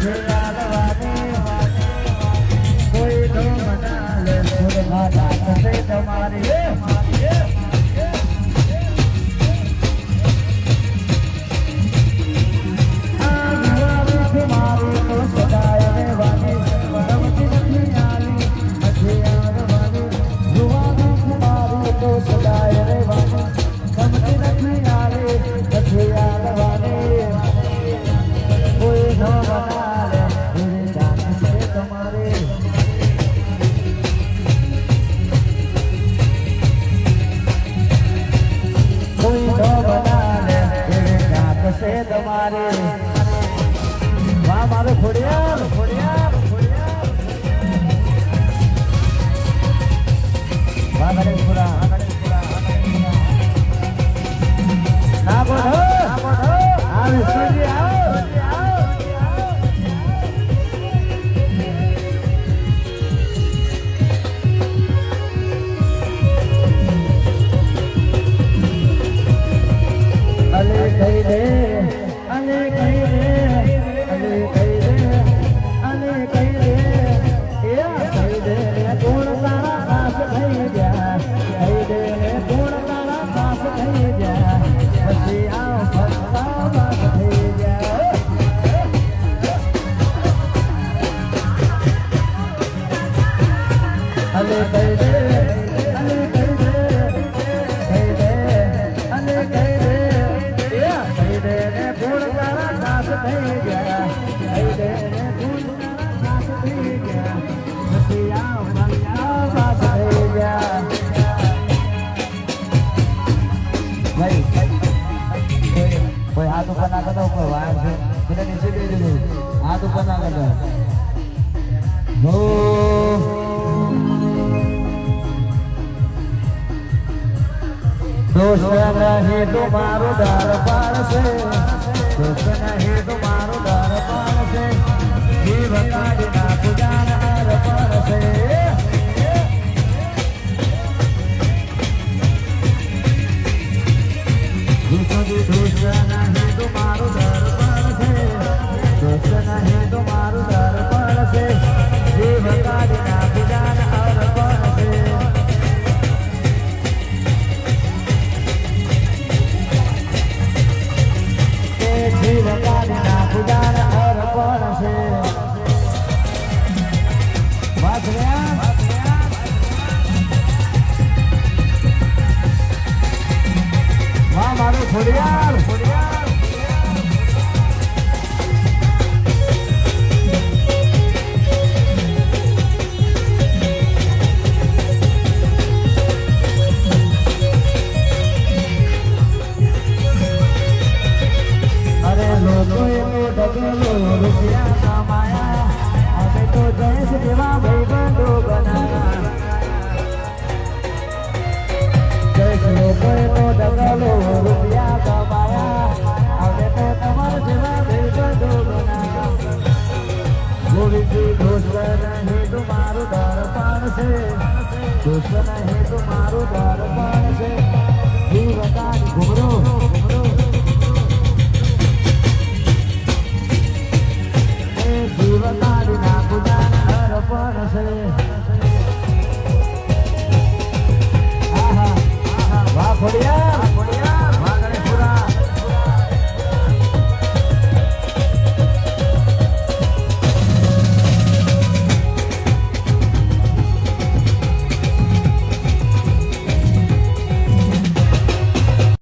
Yeah. છે તમારે. વાહ મારે ખોડે ભાઈ કોઈ હાથ ઉપર કોઈ વાર છે. બધા નીચે કહી દીધું હાથ ઉપર ના કરતા દોસ્ત નહીં તમારો દર પાર છે દોસ્ત નહીં તમારો દર પાર છે જીવન ના પૂજાના Tudo रुपया कमाया। अभी तो जय श्री राम भाई बंधु છે. દુશ્મન હે તો મારું દરબાર છે જીવતા